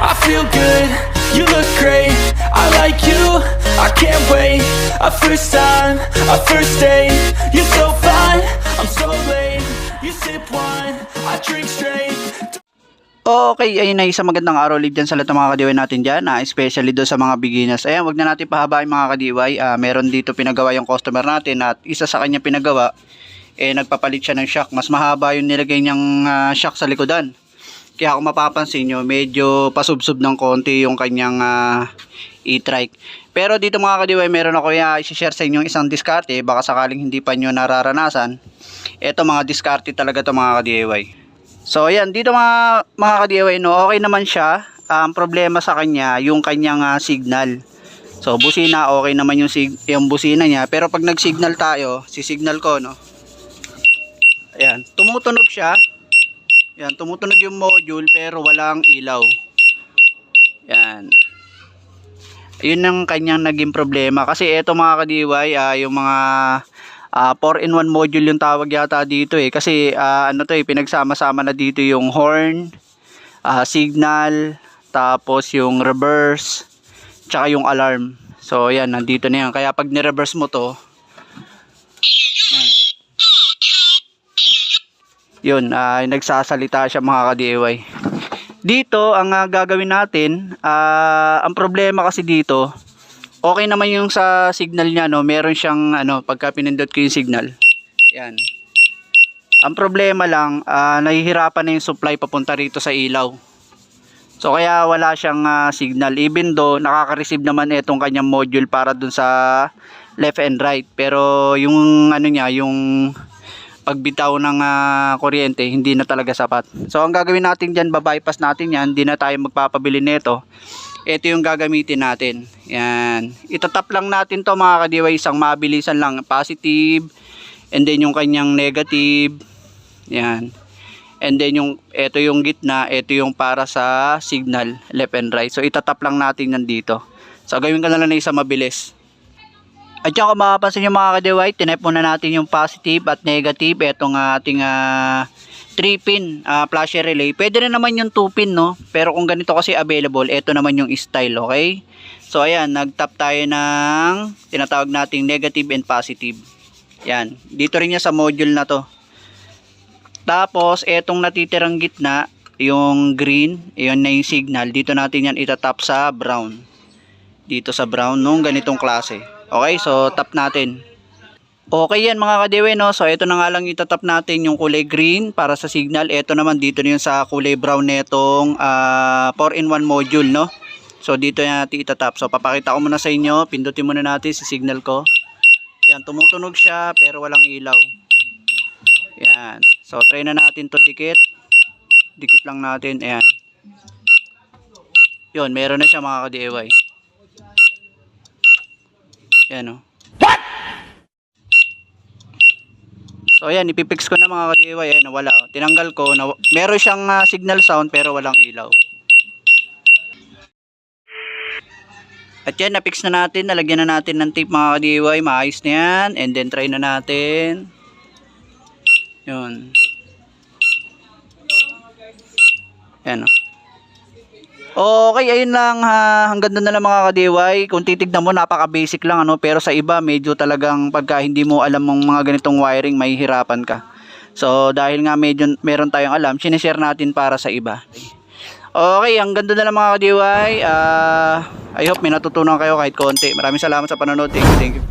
I feel good, you look great. I like you, I can't wait. A first time, a first date. You're so fine, I'm so late. You sip wine, I drink straight. Okay, ayun na isang magandang araw ulit dyan sa lahat ng mga kadiway natin dyan, ah, especially doon sa mga beginners. Ayan, wag na natin pahabain mga kadiway. Ah, meron dito pinagawa yung customer natin at isa sa kanya pinagawa, eh nagpapalit siya ng shock. Mas mahaba yung nilagay niyang ah, shock sa likodan. Kaya kung mapapansin nyo, medyo pasubsob ng konti yung kanyang ah, e-trike. Pero dito mga kadiway, meron ako ya i-share sa inyo isang diskarte. Baka sakaling hindi pa nyo nararanasan. Ito mga diskarte talaga to mga kadiway. So ayan, dito mga mga ka-DIY no, okay naman siya. Ang problema sa kanya, yung kanyang ah, signal. So busina, okay naman yung sig yung busina niya, pero pag nag-signal tayo, si signal ko no. Ayan, tumutunog siya. Ayan, tumutunog yung module pero walang ilaw. Ayan. Yun ang kanyang naging problema kasi eto mga ka-DIY, ah, yung mga ah 4-in-1 module yung tawag yata dito eh kasi ah, ano to eh pinagsama-sama na dito yung horn, ah, signal, tapos yung reverse, tsaka yung alarm. So yan, nandito na yan. Kaya pag ni-reverse mo to, Yun, ah, nagsasalita siya mga ka-DIY. Dito, ang ah, gagawin natin, ah, ang problema kasi dito, okay naman yung sa signal niya no? Meron siyang ano pagka pinindot ko yung signal. Yan. Ang problema lang ah, nahihirapan na yung supply papunta rito sa ilaw. So kaya wala siyang ah, signal. Even though nakaka-receive naman itong kanyang module para dun sa left and right. Pero yung ano niya yung pagbitaw ng ah, kuryente hindi na talaga sapat so ang gagawin natin dyan babypass natin yan hindi na tayo magpapabili nito ito yung gagamitin natin. Yan. Itatap lang natin to mga kadiway, isang mabilisan lang. Positive, and then yung kanyang negative. Yan. And then yung, ito yung gitna, ito yung para sa signal, left and right. So itatap lang natin yan dito. So gawin ka na lang na isang mabilis. At yan kung makapansin yung mga kadiway, tinep muna natin yung positive at negative. Itong ating ah, 3-pin ah, flasher relay. Pwede rin naman yung 2-pin, no? Pero kung ganito kasi available, ito naman yung style, okay? So, ayan, nag-tap tayo ng tinatawag nating negative and positive. Yan. Dito rin niya sa module na to. Tapos, etong natitirang gitna, yung green, yun na yung signal. Dito natin yan itatap sa brown. Dito sa brown, nung ganitong klase. Okay, so tap natin. Okay yan mga kadewe no. So ito na nga lang itatap natin yung kulay green para sa signal. Ito naman dito na yun sa kulay brown netong ah, 4-in-1 module no. So dito na natin itatap. So papakita ko muna sa inyo. Pindutin muna natin si signal ko. Yan tumutunog siya pero walang ilaw. Yan. So try na natin to dikit. Dikit lang natin. Ayan. Yun meron na siya mga ka-DIY. Yan o. So ayan, ipipix ko na mga ka-DIY, ayan, nawala. oh. Tinanggal ko, na, meron siyang ah, signal sound pero walang ilaw. At yan, napix na natin, nalagyan na natin ng tape mga ka-DIY, maayos na yan. And then try na natin. Yun. Yan oh. Okay, ayun lang ha. Hanggang doon na lang mga ka-DIY. Kung titignan mo, napaka-basic lang ano. Pero sa iba, medyo talagang pagka hindi mo alam ng mga ganitong wiring, mahihirapan ka. So, dahil nga medyo meron tayong alam, sinishare natin para sa iba. Okay, hanggang doon na lang mga ka-DIY. Ah, I hope may natutunan kayo kahit konti. Maraming salamat sa panonood. Thank you, thank you.